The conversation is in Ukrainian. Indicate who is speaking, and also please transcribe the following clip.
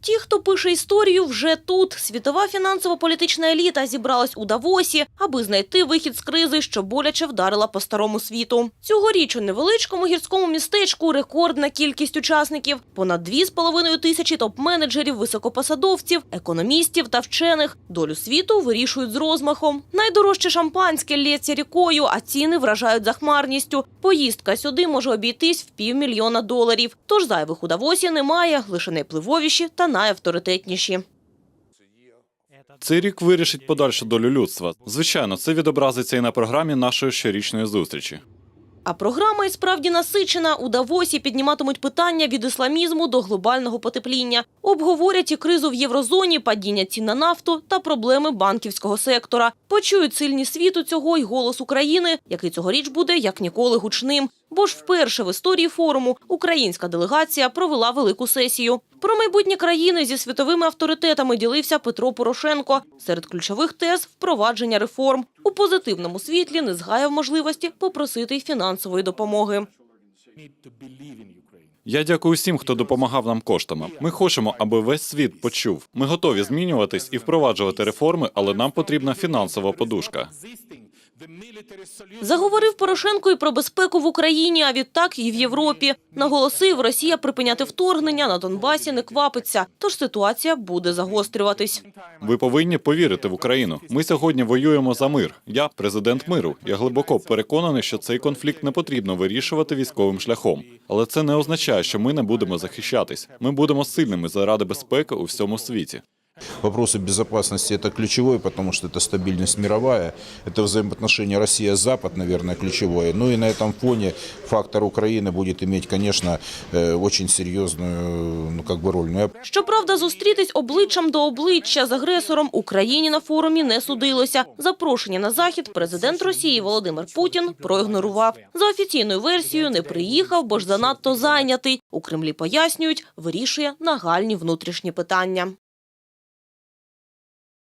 Speaker 1: Ті, хто пише історію, вже тут. Світова фінансово-політична еліта зібралась у Давосі, аби знайти вихід з кризи, що боляче вдарила по старому світу. Цьогоріч у невеличкому гірському містечку рекордна кількість учасників – понад 2,5 тисячі топ-менеджерів, високопосадовців, економістів та вчених. Долю світу вирішують з розмахом. Найдорожче шампанське лється рікою, а ціни вражають захмарністю. Поїздка сюди може обійтись в півмільйона доларів. Тож зайвих у Давосі немає, лише найвпливовіші та найавторитетніші.
Speaker 2: Цей рік вирішить подальшу долю людства. Звичайно, це відобразиться і на програмі нашої щорічної зустрічі.
Speaker 1: А програма і справді насичена. У Давосі підніматимуть питання від ісламізму до глобального потепління. Обговорять і кризу в єврозоні, падіння цін на нафту та проблеми банківського сектора. Почують сильні світу цього й голос України, який цьогоріч буде як ніколи гучним. Бо ж вперше в історії форуму українська делегація провела велику сесію. Про майбутнє країни зі світовими авторитетами ділився Петро Порошенко. Серед ключових тез – впровадження реформ. У позитивному світлі не згаяв можливості попросити фінансової допомоги.
Speaker 2: Я дякую всім, хто допомагав нам коштами. Ми хочемо, аби весь світ почув. Ми готові змінюватись і впроваджувати реформи, але нам потрібна фінансова подушка.
Speaker 1: Заговорив Порошенко і про безпеку в Україні, а відтак і в Європі. Наголосив, Росія припиняти вторгнення на Донбасі не квапиться, тож ситуація буде загострюватись.
Speaker 2: Ви повинні повірити в Україну. Ми сьогодні воюємо за мир. Я президент миру. Я глибоко переконаний, що цей конфлікт не потрібно вирішувати військовим шляхом. Але це не означає, що ми не будемо захищатись. Ми будемо сильними заради безпеки у всьому світі.
Speaker 3: Вопросы безопасности это ключевой, потому что это стабильность мировая, это взаимоотношения Россия-Запад, наверное, ключевое. Ну и на этом фоне фактор Украины будет иметь, конечно, э, очень серьезную ну, как бы роль. Но я
Speaker 1: Щоправда, зустрітись обличчям до обличчя з агресором Україні на форумі не судилося. Запрошення на захід президент Росії Володимир Путін проігнорував. За офіційною версією не приїхав, бо ж занадто зайнятий. У Кремлі пояснюють, вирішує нагальні внутрішні питання.